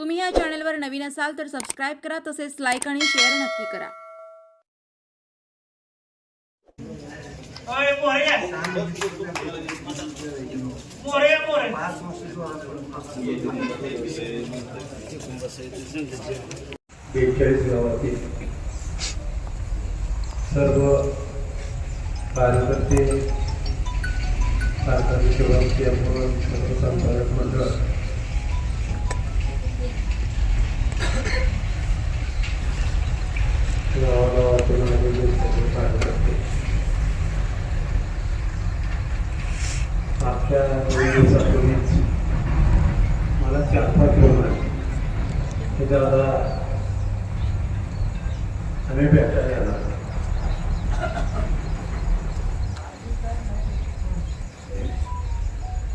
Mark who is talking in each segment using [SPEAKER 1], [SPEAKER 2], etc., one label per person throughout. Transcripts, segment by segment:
[SPEAKER 1] तुम्ही या चॅनलवर नवीन असाल तर सबस्क्राईब करा तसेच लाईक आणि शेअर नक्की करा.
[SPEAKER 2] बेचाळीस गावातील सर्व कार्यकर्ते सेवक आपण सर्व संचालक मंडळ मागच्या दोन दिवसापूर्वीच मला चार पाच लोक आले ते दादा आम्ही भेटायला येणार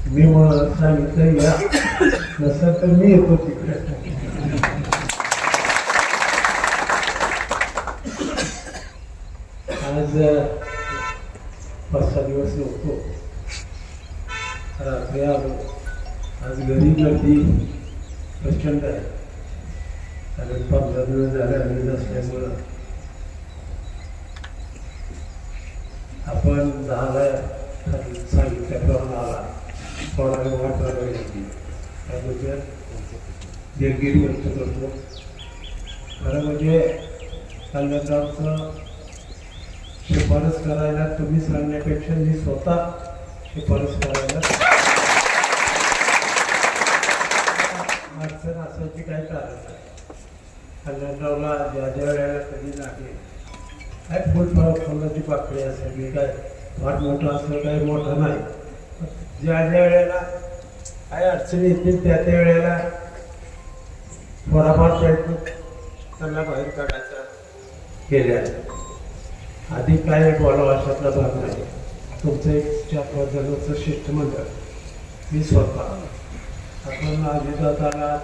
[SPEAKER 2] मी मग सांगितलं या नसं तर मी येतो तिकडे आज पाच सहा दिवस नव्हतो रात्री आलो आज घरी गर्दी प्रचंड आहे. कारण पंधरा दिवस झाले आम्ही नसल्यामुळं. आपण दहाला सांगितल्याप्रमाणे आला कोणाला वेळ वाट लागली त्याबद्दल देणगीर व्यक्त करतो. खरं म्हणजे कल्याणरावचं शिफारस करायला तुम्ही सांगण्यापेक्षा मी स्वतः शिफारस करायला. अडचण असायची काही कारण नाही. कल्याणरावला ज्या ज्या वेळेला कधी लागेल काय फुलफळ फुलाची पाकळी असेल मी काय फार मोठं असलं काही मोठं नाही. ज्या ज्या वेळेला काय अडचणी येतील त्या त्या वेळेला थोडाफार प्रयत्न त्यांना बाहेर काढायचा केले. आधी काय बोलावं अशातला भाग नाही. तुमचं एक चार पाच शिष्टमंडळ मी स्वतः. आपण आधी जाताना